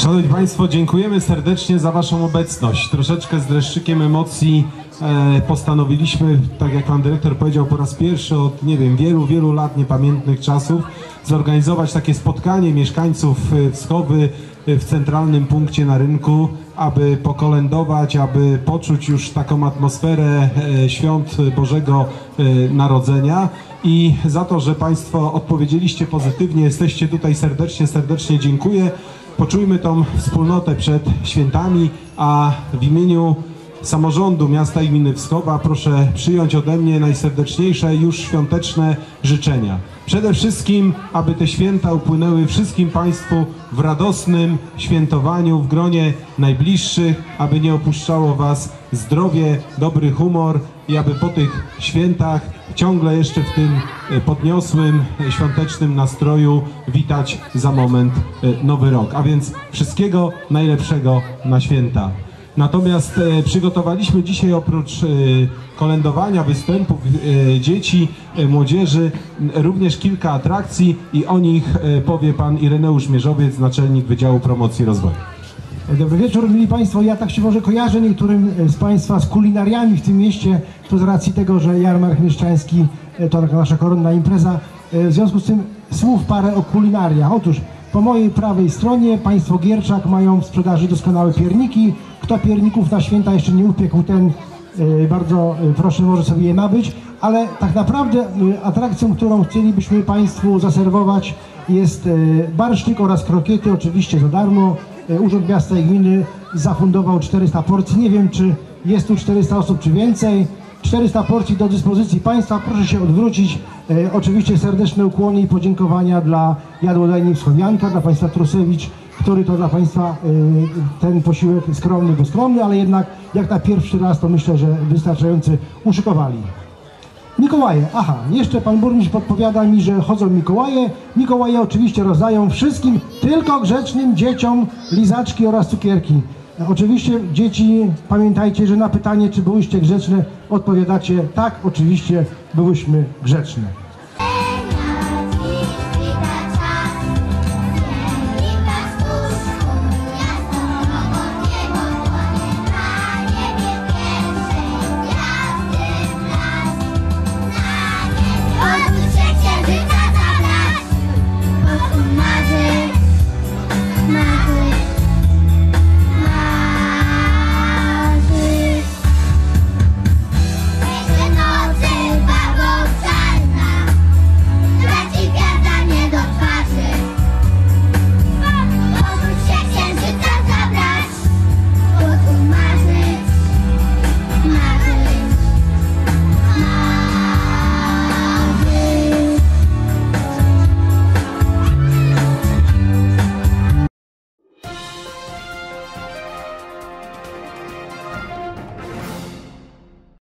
Szanowni Państwo, dziękujemy serdecznie za Waszą obecność. Troszeczkę z dreszczykiem emocji e, postanowiliśmy, tak jak Pan Dyrektor powiedział, po raz pierwszy od, nie wiem, wielu, wielu lat niepamiętnych czasów, zorganizować takie spotkanie mieszkańców e, Wschowy e, w centralnym punkcie na rynku, aby pokolędować, aby poczuć już taką atmosferę e, świąt Bożego Narodzenia. I za to, że Państwo odpowiedzieliście pozytywnie, jesteście tutaj serdecznie, serdecznie dziękuję. Poczujmy tą wspólnotę przed świętami, a w imieniu samorządu miasta i gminy Wschowa proszę przyjąć ode mnie najserdeczniejsze już świąteczne życzenia. Przede wszystkim, aby te święta upłynęły wszystkim Państwu w radosnym świętowaniu, w gronie najbliższych, aby nie opuszczało Was zdrowie, dobry humor i aby po tych świętach ciągle jeszcze w tym e, podniosłym, e, świątecznym nastroju witać za moment e, nowy rok. A więc wszystkiego najlepszego na święta. Natomiast e, przygotowaliśmy dzisiaj oprócz e, kolędowania, występów e, dzieci, młodzieży, również kilka atrakcji i o nich powie pan Ireneusz Mierzowiec, naczelnik Wydziału Promocji i Rozwoju. Dobry wieczór, mili Państwo. Ja tak się może kojarzę niektórym z Państwa z kulinariami w tym mieście, to z racji tego, że jarmark mieszczański to nasza koronna impreza. W związku z tym słów parę o kulinariach. Otóż po mojej prawej stronie Państwo Gierczak mają w sprzedaży doskonałe pierniki. Kto pierników na święta jeszcze nie upiekł, ten e, bardzo e, proszę, może sobie je nabyć. Ale tak naprawdę e, atrakcją, którą chcielibyśmy Państwu zaserwować jest barszczyk oraz krokiety, oczywiście za darmo. Urząd Miasta i Gminy zafundował 400 porcji. Nie wiem, czy jest tu 400 osób, czy więcej. 400 porcji do dyspozycji Państwa. Proszę się odwrócić. Oczywiście serdeczne ukłony i podziękowania dla jadłodajni Wschowianka, dla Państwa Trusewicz, który to dla Państwa e, ten posiłek skromny, bo skromny, ale jednak jak na pierwszy raz to myślę, że wystarczający uszykowali. Mikołaje, aha, jeszcze pan burmistrz podpowiada mi, że chodzą Mikołaje. Mikołaje oczywiście rozdają wszystkim, tylko grzecznym dzieciom lizaczki oraz cukierki. Oczywiście dzieci, pamiętajcie, że na pytanie, czy byłyście grzeczne, odpowiadacie tak, oczywiście byłyśmy grzeczne.